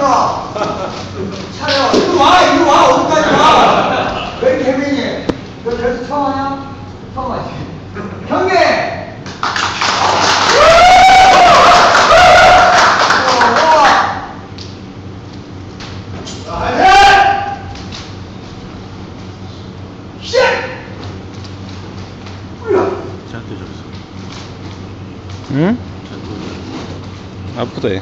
그러니까 차려 이리 와 이리 와 어디까지 와왜 이렇게 너 그래서 처음 하냐? 처음 하지 경계 응? 아프대.